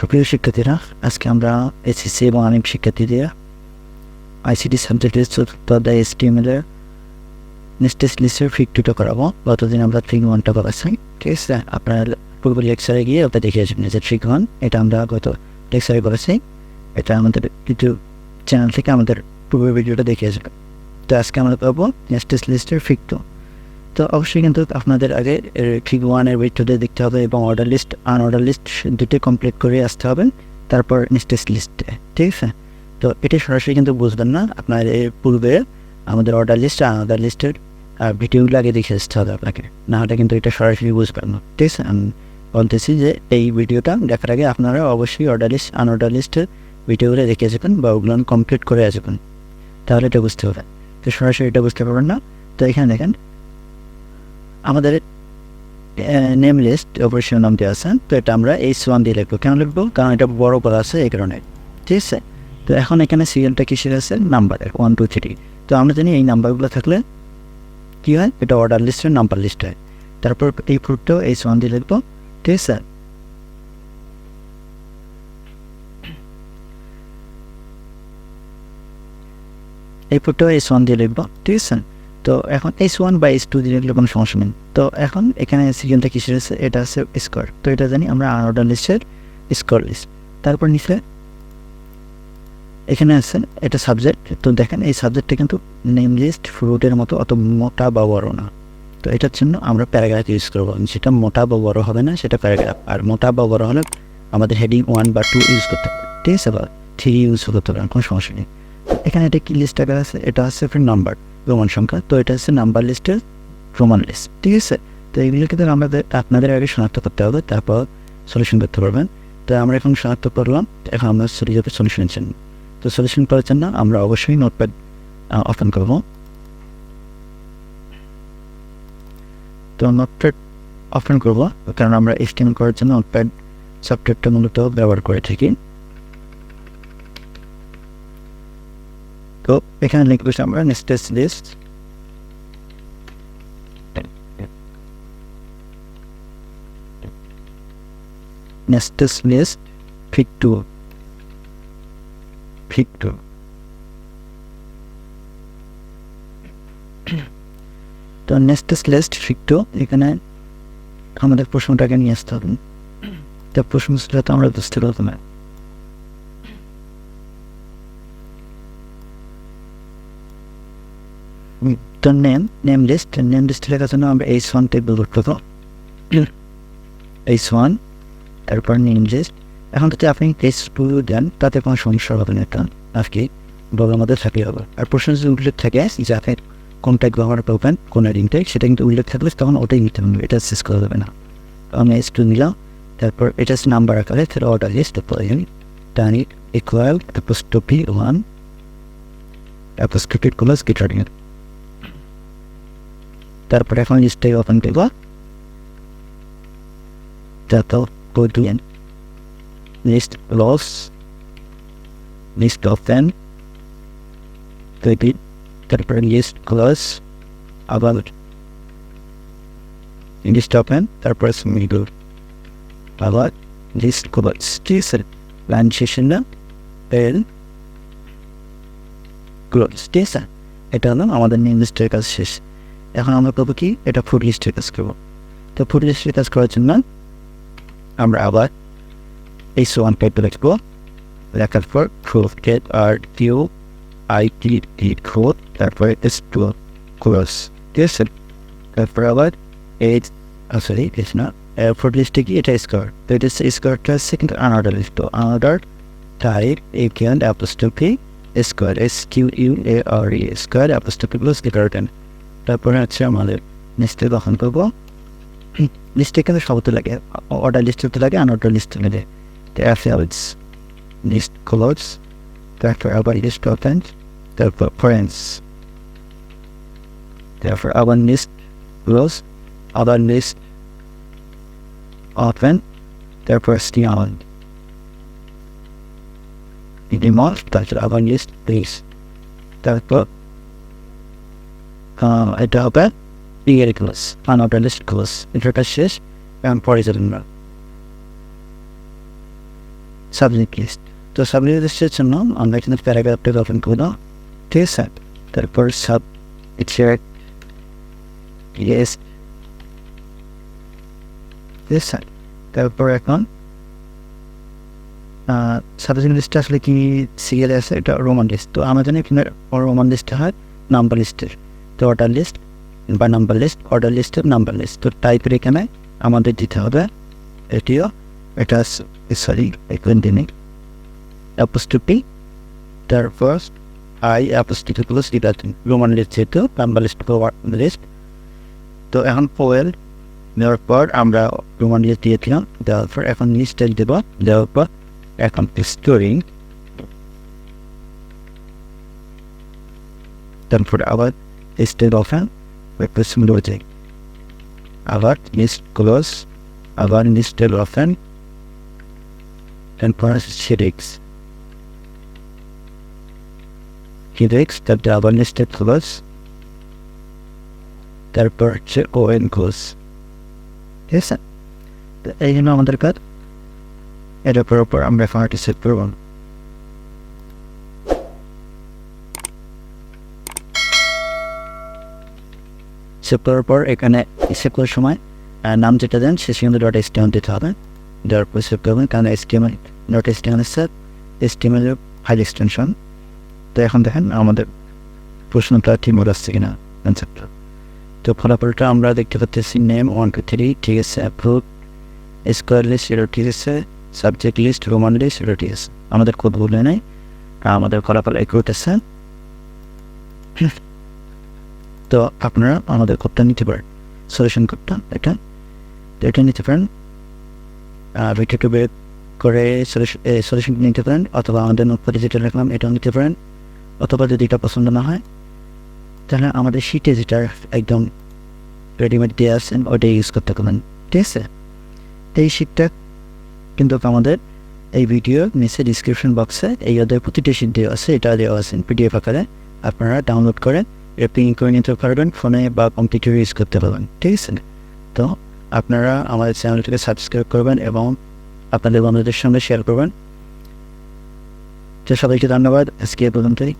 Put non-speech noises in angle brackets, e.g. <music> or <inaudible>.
সুপ্রিয় শিক্ষার্থীরা, আজকে আমরা এসএসসি এবং আনিম শিক্ষার্থীদের আইসিটি সাবজেক্টের চতুর্থ অধ্যায় এসটিএমএল এর নেস্টেস লিস্টের ফিক টুটা করাবো। গতদিন আমরা থ্রিক ওয়ানটা করাচ্ছি ঠিক আছে? আপনার পূর্ব লেকচারে গিয়ে ওটা দেখে আসবেন যে থ্রিক ওয়ান এটা আমরা গত লেকচারে করেছি। এটা আমাদের ইউটিউব চ্যানেল থেকে আমাদের পূর্ব ভিডিওটা দেখে আসবেন। তো আজকে আমরা পাবো নেস্টেস লিস্টের ফিক টু। তো অবশ্যই কিন্তু আপনাদের আগে ঠিক ওয়ানের ভিডিওতে দেখতে হবে এবং অর্ডার লিস্ট আনঅর্ডার লিস্ট দুটি কমপ্লিট করে আসতে হবে। তারপর নেক্সট লিস্টে ঠিক আছে? তো এটা সরাসরি কিন্তু বুঝবেন না। আপনার এর পূর্বে আমাদের অর্ডার লিস্ট আনঅর্ডার লিস্টের ভিডিওগুলো আগে দেখে আসতে হবে আপনাকে। না হলে কিন্তু এটা সরাসরি বুঝবেন না, ঠিক আছে? আমি বলতেছি যে এই ভিডিওটা দেখার আগে আপনারা অবশ্যই অর্ডার লিস্ট আনঅর্ডার লিস্টের ভিডিওগুলো দেখে যাবেন বা ওগুলো কমপ্লিট করে আসবেন। তাহলে এটা বুঝতে হবে। তো সরাসরি এটা বুঝতে পারবেন না। তো এখানে দেখেন আমাদের নেম লিস্ট অপারেশন নাম দেওয়া আছে, তো এটা আমরা এইচ ওয়ান দিয়ে লিখব। কেন লিখব? কারণ এটা বড় করা আছে এই কারণে। ঠিক আছে? তো এখন এখানে সিরিয়ালটা কিসের আছে? নাম্বারের ওয়ান টু থ্রি তো আমরা জানি এই নাম্বারগুলো থাকলে কী হয়? এটা অর্ডার লিস্টের নাম্বার লিস্ট হয়। তারপর এই ফ্রুটটাও এইচ ওয়ান দিয়ে লিখব। ঠিক আছে? এই ফ্রুটটাও এইচ ওয়ান দিয়ে লিখব। ঠিক আছে? তো এখন এস ওয়ান বা এস টু দিয়ে লিখলে কোনো সমস্যা নেই। তো এখন এখানে সিরিয়ালটা কিসের আছে? এটা আছে স্কোয়ার তো এটা জানি আমরা আনঅর্ডার লিস্টের স্কোয়ার লিস্ট তারপর নিচে এখানে আছে এটা সাবজেক্ট তো দেখেন এই সাবজেক্টটা কিন্তু নেম লিস্ট ফ্রুটের মতো অত মোটা বা বড় না। তো এটার জন্য আমরা প্যারাগ্রাফ ইউজ করব। সেটা মোটা বা বড় হবে না, সেটা প্যারাগ্রাফ আর মোটা বা বড় হলে আমাদের হেডিং ওয়ান বা টু ইউজ করতে হবে। ঠিক আছে বা থ্রি ইউজ করতে হবে, কোনো সমস্যা নেই। এখানে এটা কি লিস্ট আছে? এটা হচ্ছে ফ্রেন্ড নাম্বার প্রমাণ সংখ্যা, তো এটা হচ্ছে নাম্বার লিস্টের প্রমাণ লিস্ট ঠিক আছে? তো এইগুলো কিন্তু আমাদের আপনাদের আগে শনাক্ত করতে হবে, তারপর সলিউশন করতে পারবেন। তো আমরা এখন শনাক্ত করলাম এখন আমরা চলে যাবে সলিউশন জন্য। তো সলিউশন করার জন্য আমরা অবশ্যই নোটপ্যাড ওপেন করব। তো নোটপ্যাড ওপেন করব, কারণ আমরা এস্টিমেট করার জন্য নোটপ্যাড সফটওয়্যারটা মূলত ব্যবহার করে থাকি। তো এখানে লিখব আমরা nested list nested list fig two fig two তো নেস্টেস লিস্ট ফিক টু এখানে আমাদের প্রশ্নটাকে নিয়ে আসতে হবে। তো প্রশ্নটা তো আমরা বুঝতে পারব না। তো name name list name list লেখার জন্য আমরা এইচ ওয়ান টেবিল করব। এইচ ওয়ান তারপর নেম লিস্ট এখন যদি আপনি এইচ টু দেন, তাতে কোনো সমস্যা হবে না, এটা আর কি বড় আমাদের থাকলে হবে। আর প্রশ্ন যদি উল্লেখ থাকে যে আপনি কোন টাইপ ব্যবহার করবেন, কোন রিংটাই সেটা কিন্তু উল্লেখ থাকলে তখন ওটাই নিতে হবে, এটা শেষ করা যাবে না। আমি এইচ টু নিলাম, তারপর এটা নাম্বার আকারে, তাহলে অর্ডার লিস্ট তারপর টানি ইকুয়াল তারপর স্টোপি ওয়ান তারপর স্ক্রিপ্টেড ক্লাস গিটারিং তারপর এখন লিস্টটাই ওপেন করব তারপর go to end list loss, list open repeat তারপর লিস্ট ক্লোজ আবার লিস্ট ওপেন তারপর মিডল আবার লিস্ট ক্লোজ ঠিক আছে প্ল্যান শেষে না পেল ক্লোজ ঠিক আছে এটা হলো আমাদের নিউ লিস্টের কাজ শেষ এখন আমরা করব কি? এটা ফুড লিস্টের কাজ করব। তো ফুড লিস্টের কাজ করার জন্য আমরা আবার এই সোয়ান টাইপে লিখব লেখার পর proof get R Q I T T code তারপরে এস টু ক্লোজ ঠিক আছে? তারপর আবার এইট সরি ইটস না ফুড লিস্টে কি এটা স্কোয়ার তো এটা স্কোয়ারটা কিন্তু আনার্ডার লিস্ট তো unorder type A can apostrophe square S Q U A R E square apostrophe plus greater than তারপরে হচ্ছে আমাদের নেক্সটে তখন করব। <clears throat> লিস্টে কিন্তু সব তো লাগে। অর্ডার লিস্ট তো লাগে আনঅর্ডার লিস্ট লাগে। অ্যাফেলস লিস্ট ক্লোজ তারপর আবার লিস্ট ওপেন তারপর ফ্রেন্ডস তারপর আবার লিস্ট ক্লোজ আবার লিস্ট ওপেন তারপর স্টিয়ান ডিমল তারপর আবার লিস্ট প্লিজ তারপর এটা হবে ইয়ের ক্লাস আনঅর্ডার লিস্ট ক্লাস এটার শেষ এবং পরে যাবেন না। সাবজেক্ট লিস্ট তো সাবজেক্ট লিস্টের জন্য আমরা এখানে প্যারাগ্রাফটা ওপেন করব। ঠিক আছে? তারপর সাব এক্সেক্ট ইয়েস ঠিক আছে? তারপর এখন সাবজেক্ট লিস্টটা আসলে কি সিরিয়ালে আছে? এটা রোমান লিস্ট তো আমার জন্য এখানে রোমান লিস্টে হয় নাম্বার লিস্টের তো অর্ডার লিস্ট বা নাম্বার লিস্ট অর্ডার লিস্টের নাম্বার লিস্ট তো টাইপের এখানে আমাদের দিতে হবে এটিও, এটা সরি কন্টিনিউ অ্যাপোস্টপি তারপর আই অ্যাপোস্টপি রোমান লিস্ট যেহেতু নাম্বার লিস্ট লিস্ট তো এখন পোয়েল দেওয়ার পর আমরা রোমান লিস্ট দিয়েছিলাম দেওয়ার পর এখন লিস্টে দেবো। দেওয়ার পর এখন স্টোরিং তারপর আবার State often requesting logic. আবার list close, আবার listed often, and press headaches. Headaches, তারপরে আবার listed close, তারপর হচ্ছে ওয়েন close. ঠিক আছে তো এই জন্য আমাদের কাজ এটার উপর উপর আমরা ফার্টি সেট করব সেভ করার পর এখানে সেভ করার সময় নাম যেটা দেন, সে সেখানে ডট এস দিতে হবে। দেওয়ার পর সেভ করবেন, কারণ S T M L dot S T M L sir S T M L file extension তো এখন দেখেন আমাদের প্রশ্নটা ঠিক মতো আসছে কিনা কনসেপ্টটা তো ফলাফলটা আমরা দেখতে পাচ্ছি নেম ওয়ান টু থ্রি ঠিক আছে অ্যাপ্রুভ স্কোয়ার লিস্ট এটা ঠিক আছে। সাবজেক্ট লিস্ট রোমান লিস্ট এটা ঠিক আছে। আমাদের খুব ভুল হয় নাই। আমাদের ফলাফল একুরেট আছে। তো আপনারা আমাদের কোডটা নিতে পারেন। সলিউশন কোডটা, এটা এটা নিতে পারেন। এটাকে বের করে সলিউশন নিতে পারেন, অথবা আমাদের নোটপদে যেটা রাখলাম, এটাও নিতে পারেন। অথবা যদি এটা পছন্দ না হয়, তাহলে আমাদের শিটে যেটা একদম রেডিমেড দিয়ে আসেন ওইটাই ইউজ করতে পারেন। ঠিক আছে? এই শিটটা কিন্তু আমাদের এই ভিডিও নিচে ডিসক্রিপশন বক্সে এই ওদের প্রতিটি শিট দেওয়া আছে, এটা দেওয়া আছে পিডিএফ আকারে। আপনারা ডাউনলোড করেন প্রিন্ট করে নিতে পারবেন, ফোনে বা কম্পিউটারে ইউজ করতে পারবেন, ঠিক আছে? তো আপনারা আমাদের চ্যানেলটিকে সাবস্ক্রাইব করবেন এবং আপনাদের বন্ধুদের সঙ্গে শেয়ার করবেন। তো সবাইকে ধন্যবাদ। আজকে পর্যন্তই।